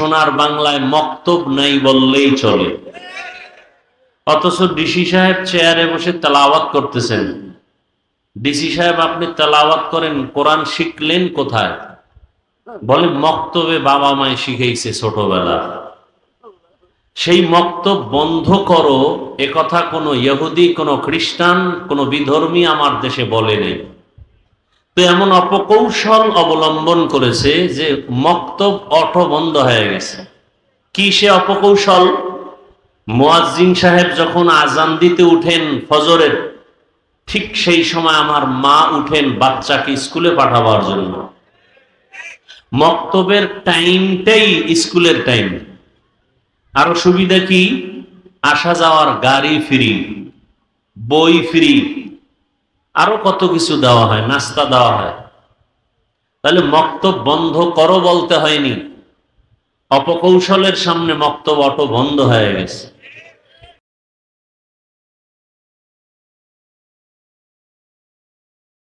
সোনার বাংলায় মক্তব নাই বললেই চলে। অথচ ডিসি সাহেব চেয়ারে বসে তেলাওয়াত করতেছেন। ডিসি সাহেব, আপনি তেলাওয়াত করেন, কোরআন শিখলেন কোথায়? বলে, মক্তবে বাবা মায় শিখেইছে ছোটবেলা। সেই মক্তব বন্ধ করো কথা কোনো ইহুদি, কোনো খ্রিস্টান, কোনো বিধর্মী আমার দেশে বলে নেই। তো এমন অপকৌশল অবলম্বন করেছে যে মক্তব অটো বন্ধ হয়ে গেছে। কি সে অপকৌশল? মুয়াজ্জিন সাহেব যখন আজান দিতে উঠেন ফজরের, ঠিক সেই সময় আমার মা উঠেন বাচ্চাকে স্কুলে পাঠাবার জন্য। মক্তবের টাইমটাই স্কুলের টাইম। আরও সুবিধা কি? আসা যাওয়ার গাড়ি ফ্রি, বই ফ্রি আরও কত কিছু দেওয়া হয়, নাস্তা দেওয়া হয়। তাহলে মক্ত বন্ধ করো বলতে হয়নি। অপকৌশলের সামনে মক্তব অটো বন্ধ হয়ে গেছে।